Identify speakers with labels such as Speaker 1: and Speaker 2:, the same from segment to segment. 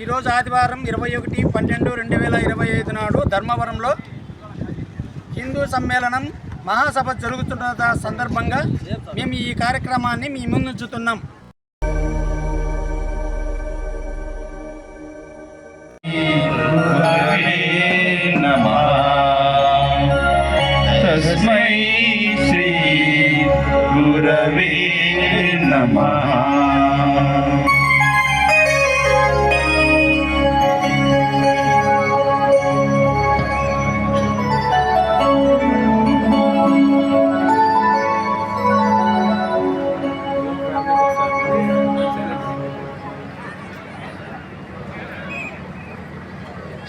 Speaker 1: ఈరోజు ఆదివారం ఇరవై ఒకటి పన్నెండు రెండు వేల ఇరవై ఐదు నాడు ధర్మవరంలో హిందూ సమ్మేళనం మహాసభ జరుగుతున్న సందర్భంగా మేము ఈ కార్యక్రమాన్ని మీ ముందుంచుతున్నాం
Speaker 2: తస్మై శ్రీ గురవే నమః.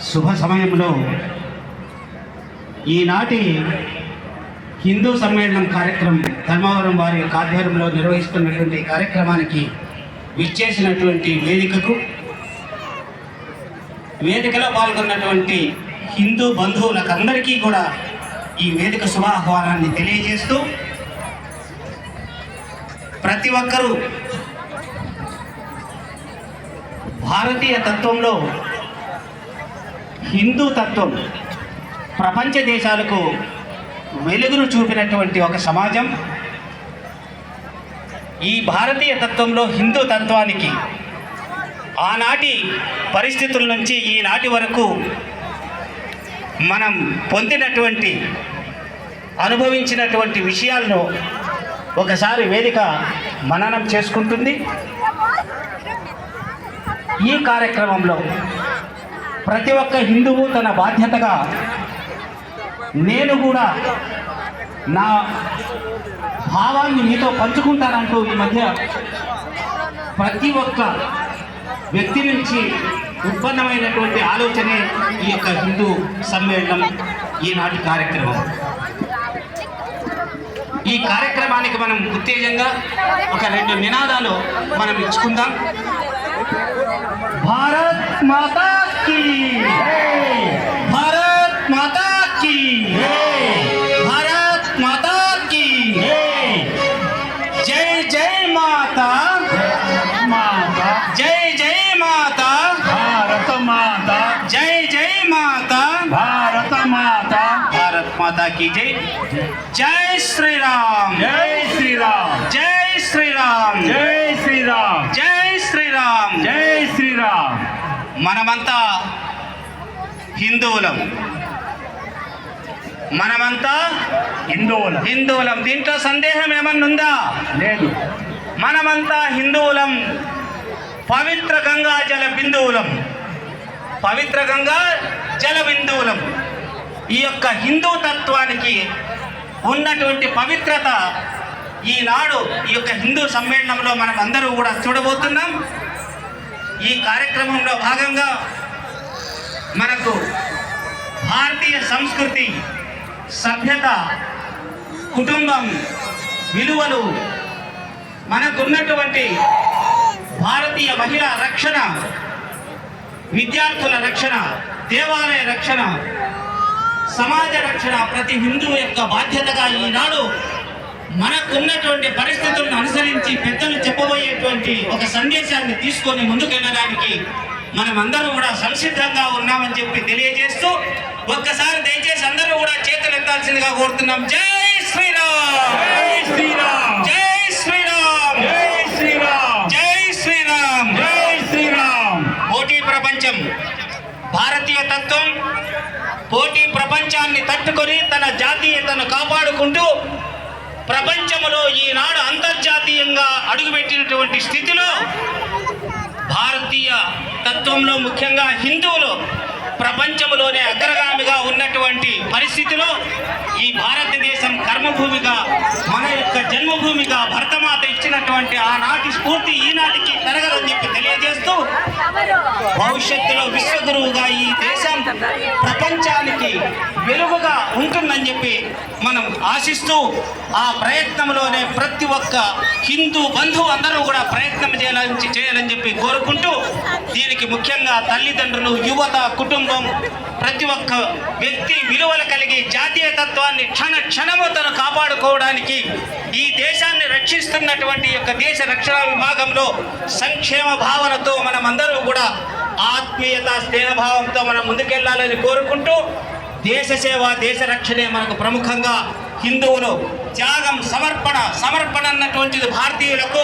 Speaker 3: శుభ సమయంలో ఈనాటి హిందూ సమ్మేళనం కార్యక్రమం ధర్మవరం వారి యొక్క ఆధ్వర్యంలో నిర్వహిస్తున్నటువంటి కార్యక్రమానికి విచ్చేసినటువంటి వేదికకు వేదికలో పాల్గొన్నటువంటి హిందూ బంధువులకు అందరికీ కూడా ఈ వేదిక శుభాహ్వానాన్ని తెలియజేస్తూ ప్రతి ఒక్కరూ భారతీయ తత్వంలో హిందూ తత్వం ప్రపంచ దేశాలకు వెలుగును చూపినటువంటి ఒక సమాజం. ఈ భారతీయ తత్వంలో హిందూ తత్వానికి ఆనాటి పరిస్థితుల నుంచి ఈనాటి వరకు మనం పొందినటువంటి అనుభవించినటువంటి విషయాలను ఒకసారి వేదిక మననం చేసుకుంటుంది. ఈ కార్యక్రమంలో ప్రతి ఒక్క హిందువు తన బాధ్యతగా నేను కూడా నా భావాన్ని మీతో పంచుకుంటానంటూ ఈ మధ్య ప్రతి ఒక్క వ్యక్తి నుంచి ఉత్పన్నమైనటువంటి ఆలోచనే ఈ యొక్క హిందూ సమ్మేళనం ఈనాటి కార్యక్రమం. ఈ కార్యక్రమానికి మనం ఉత్తేజంగా ఒక రెండు నినాదాలు మనం ఇచ్చుకుందాం. భారత్ మాతా की भारत माता की भारत माता की जय जय माता।
Speaker 2: माता
Speaker 3: जय जय माता।
Speaker 2: भारत माता।
Speaker 3: जय जय माता।
Speaker 2: भारत माता।
Speaker 3: भारत माता की जय। जय श्री राम जय श्री राम जय श्री राम మనమంతా హిందువులం. మనమంతా
Speaker 2: హిందువుల.
Speaker 3: హిందువులం. దీంట్లో సందేహం ఏమన్నా ఉందా
Speaker 2: లేదు.
Speaker 3: మనమంతా హిందువులం. పవిత్ర గంగా జల బిందువులం. పవిత్ర గంగా జల బిందువులం. ఈ యొక్క హిందూ తత్వానికి ఉన్నటువంటి పవిత్రత ఈనాడు ఈ యొక్క హిందూ సమ్మేళనంలో మనం అందరూ కూడా చూడబోతున్నాం. ఈ కార్యక్రమంలో భాగంగా మనకు భారతీయ సంస్కృతి సభ్యత కుటుంబం విలువలు మనకున్నటువంటి భారతీయ మహిళా రక్షణ విద్యార్థుల రక్షణ దేవాలయ రక్షణ సమాజ రక్షణ ప్రతి హిందువు యొక్క బాధ్యతగా ఈనాడు మనకున్నటువంటి పరిస్థితులను అనుసరించి పెద్దలు చెప్పబోయేటువంటి ఒక సందేశాన్ని తీసుకొని ముందుకెళ్ళడానికి మనం అందరం కూడా సంసిద్ధంగా ఉన్నామని చెప్పి తెలియజేస్తూ ఒక్కసారి దయచేసి అందరూ కూడా చేతులు ఎత్తాల్సిందిగా కోరుతున్నాం. జై శ్రీరామ్!
Speaker 2: జై శ్రీరామ్!
Speaker 3: జై శ్రీరామ్!
Speaker 2: జై శ్రీరామ్!
Speaker 3: జై శ్రీరామ్!
Speaker 2: జై శ్రీరామ్!
Speaker 3: పోటీ ప్రపంచం భారతీయ తత్వం పోటీ ప్రపంచాన్ని తట్టుకొని తన జాతీయతను కాపాడుకుంటూ ప్రపంచంలో ఈనాడు అంతర్జాతీయంగా అడుగుపెట్టినటువంటి స్థితిలో భారతీయ తత్వంలో ముఖ్యంగా హిందువులు ప్రపంచంలోనే అగ్రగామిగా ఉన్నటువంటి పరిస్థితిలో ఈ భారతదేశం కర్మభూమిగా మన యొక్క జన్మభూమిగా భరతమాత ఇచ్చినటువంటి ఆనాటి స్ఫూర్తి ఈనాటికి పెరగదని చెప్పి తెలియజేస్తూ భవిష్యత్తులో విశ్వగురువుగా ఈ దేశం ప్రపంచానికి వెలుగు ఉంటుందని చెప్పి మనం ఆశిస్తూ ఆ ప్రయత్నంలోనే ప్రతి ఒక్క హిందూ బంధువు అందరూ కూడా ప్రయత్నం చేయాలని చేయాలని చెప్పి కోరుకుంటూ దీనికి ముఖ్యంగా తల్లిదండ్రులు యువత కుటుంబం ప్రతి ఒక్క వ్యక్తి విలువలు కలిగి జాతీయతత్వాన్ని క్షణ క్షణము తను కాపాడుకోవడానికి ఈ దేశాన్ని రక్షిస్తున్నటువంటి యొక్క దేశ రక్షణ విభాగంలో సంక్షేమ భావనతో మనమందరూ కూడా ఆత్మీయత స్నేహభావంతో మనం ముందుకెళ్ళాలని కోరుకుంటూ దేశ సేవ దేశ రక్షణే మనకు ప్రముఖంగా హిందువులు త్యాగం సమర్పణ సమర్పణ అన్నటువంటిది భారతీయులకు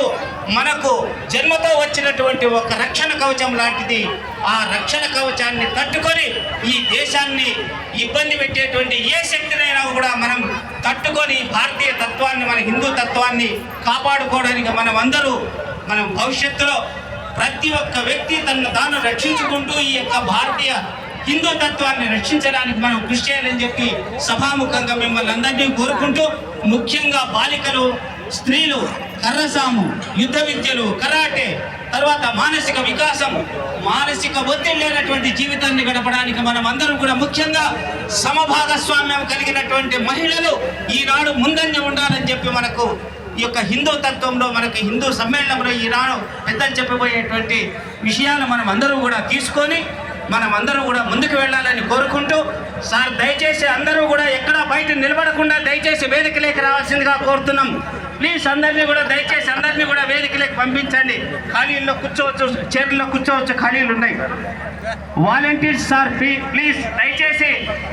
Speaker 3: మనకు జన్మతో వచ్చినటువంటి ఒక రక్షణ కవచం లాంటిది. ఆ రక్షణ కవచాన్ని తట్టుకొని ఈ దేశాన్ని ఇబ్బంది పెట్టేటువంటి ఏ శక్తినైనా కూడా మనం తట్టుకొని భారతీయ తత్వాన్ని మన హిందూ తత్వాన్ని కాపాడుకోవడానికి మనం అందరూ మనం భవిష్యత్తులో ప్రతి ఒక్క వ్యక్తి తనను తాను రక్షించుకుంటూ ఈ యొక్క భారతీయ హిందూ తత్వాన్ని రక్షించడానికి మనం కృషి చేయాలని చెప్పి సభాముఖంగా మిమ్మల్ని అందరినీ కోరుకుంటూ ముఖ్యంగా బాలికలు స్త్రీలు కర్రసాము యుద్ధ విద్యలు కరాటే తర్వాత మానసిక వికాసం మానసిక ఒత్తిడి లేనటువంటి జీవితాన్ని గడపడానికి మనం అందరం కూడా ముఖ్యంగా సమభాగస్వామ్యం కలిగినటువంటి మహిళలు ఈనాడు ముందంజ ఉండాలని చెప్పి మనకు ఈ యొక్క హిందూ తత్వంలో మనకి హిందూ సమ్మేళనంలో ఈనాడు పెద్దలు చెప్పబోయేటువంటి విషయాలు మనం అందరూ కూడా తీసుకొని మనం అందరూ కూడా ముందుకు వెళ్ళాలని కోరుకుంటూ సార్ దయచేసి అందరూ కూడా ఎక్కడా బయట నిలబడకుండా దయచేసి వేదికలోకి రావాల్సిందిగా కోరుతున్నాం. ప్లీజ్ అందరినీ కూడా దయచేసి అందరినీ కూడా వేదికలోకి పంపించండి. ఖాళీల్లో కూర్చోవచ్చు చైర్లో కూర్చోవచ్చు ఖాళీలు ఉన్నాయి. వాలంటీర్స్ సార్ ప్లీజ్ దయచేసి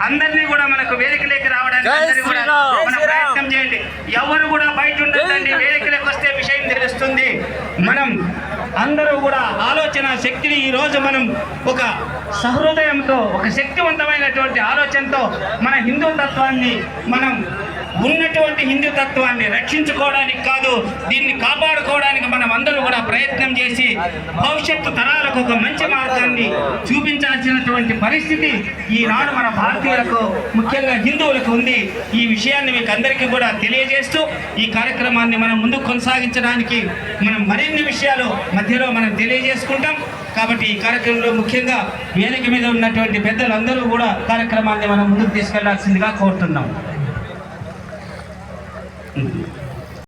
Speaker 3: అందరినీ కూడా మనకు వేదికలోకి రావడానికి కూడా మన ప్రయత్నం చేయండి. ఎవరు కూడా బయట ఉండదండి వేదికలోకి వస్తే విషయం తెలుస్తుంది. మనం అందరూ కూడా ఆలోచన శక్తిని ఈరోజు మనం ఒక సహృదయంతో ఒక శక్తివంతమైనటువంటి ఆలోచనతో మన హిందూ తత్వాన్ని మనం ఉన్నటువంటి హిందూ తత్వాన్ని రక్షించుకోవడానికి కాదు దీన్ని కాపాడుకోవడానికి మనం అందరూ కూడా ప్రయత్నం చేసి భవిష్యత్తు తరాలకు ఒక మంచి మార్గాన్ని చూపించాల్సినటువంటి పరిస్థితి ఈనాడు మన భారతీయులకు ముఖ్యంగా హిందువులకు ఉంది. ఈ విషయాన్ని మీకు అందరికీ కూడా తెలియజేస్తూ ఈ కార్యక్రమాన్ని మనం ముందుకు కొనసాగించడానికి మనం మరిన్ని విషయాలు మధ్యలో మనం తెలియజేసుకుంటాం. కాబట్టి ఈ కార్యక్రమంలో ముఖ్యంగా వేదిక మీద ఉన్నటువంటి పెద్దలందరూ కూడా కార్యక్రమాన్ని మనం ముందుకు తీసుకెళ్ళాల్సిందిగా కోరుతున్నాం.